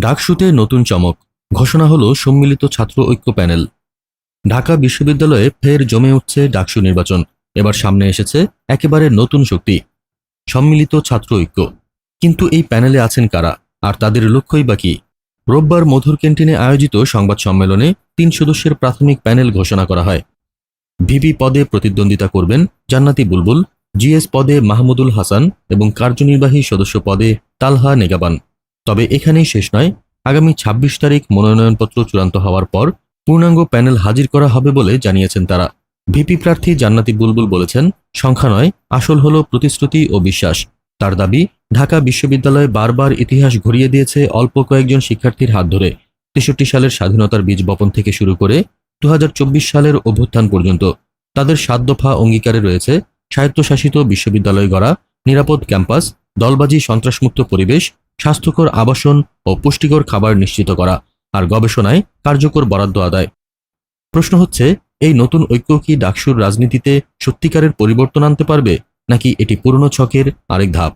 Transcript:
ডাকসুতে নতুন চমক। ঘোষণা হলো সম্মিলিত ছাত্র ঐক্য প্যানেল। ঢাকা বিশ্ববিদ্যালয়ে ফের জমে উঠছে ডাকসু নির্বাচন। এবার সামনে এসেছে একেবারে নতুন শক্তি, সম্মিলিত ছাত্র ঐক্য। কিন্তু এই প্যানেলে আছেন কারা? আর তাদের লক্ষ্যই বা কি? রোববার মধুর ক্যান্টিনে আয়োজিত সংবাদ সম্মেলনে তিন সদস্যের প্রাথমিক প্যানেল ঘোষণা করা হয়। ভিপি পদে প্রতিদ্বন্দ্বিতা করবেন জান্নাতি বুলবুল, জিএস পদে মাহমুদুল হাসান এবং কার্যনির্বাহী সদস্য পদে তালহা নেগাবান। তবে এখানেই শেষ নয়। আগামী ২৬ তারিখ মনোনয়নপত্র চূড়ান্ত হওয়ার পর পূর্ণাঙ্গ প্যানেল হাজির করা হবে বলে জানিয়েছেন তারা। ভিপি প্রার্থী জান্নাতি বুলবুল বলেছেন, সংখ্যা নয়, আসল হল প্রতিশ্রুতি ও বিশ্বাস। তার দাবি, ঢাকা বিশ্ববিদ্যালয় বারবার ইতিহাস ঘুরিয়ে দিয়েছে অল্প কয়েকজন শিক্ষার্থীর হাত ধরে। তেষট্টি সালের স্বাধীনতার বীজ বপন থেকে শুরু করে দু হাজার চব্বিশ সালের অভ্যুত্থান পর্যন্ত। তাদের সাত দফা অঙ্গীকারে রয়েছে স্বায়ত্তশাসিত বিশ্ববিদ্যালয় গড়া নিরাপদ ক্যাম্পাস দলবাজি, সন্ত্রাসমুক্ত পরিবেশ, স্বাস্থ্যকর আবাসন ও পুষ্টিকর খাবার নিশ্চিত করা আর গবেষণায় কার্যকর বরাদ্দ আদায়। প্রশ্ন হচ্ছে, এই নতুন ঐক্য কি ডাকসুর রাজনীতিতে সত্যিকারের পরিবর্তন আনতে পারবে নাকি এটি পুরনো ছকের আরেক ধাপ?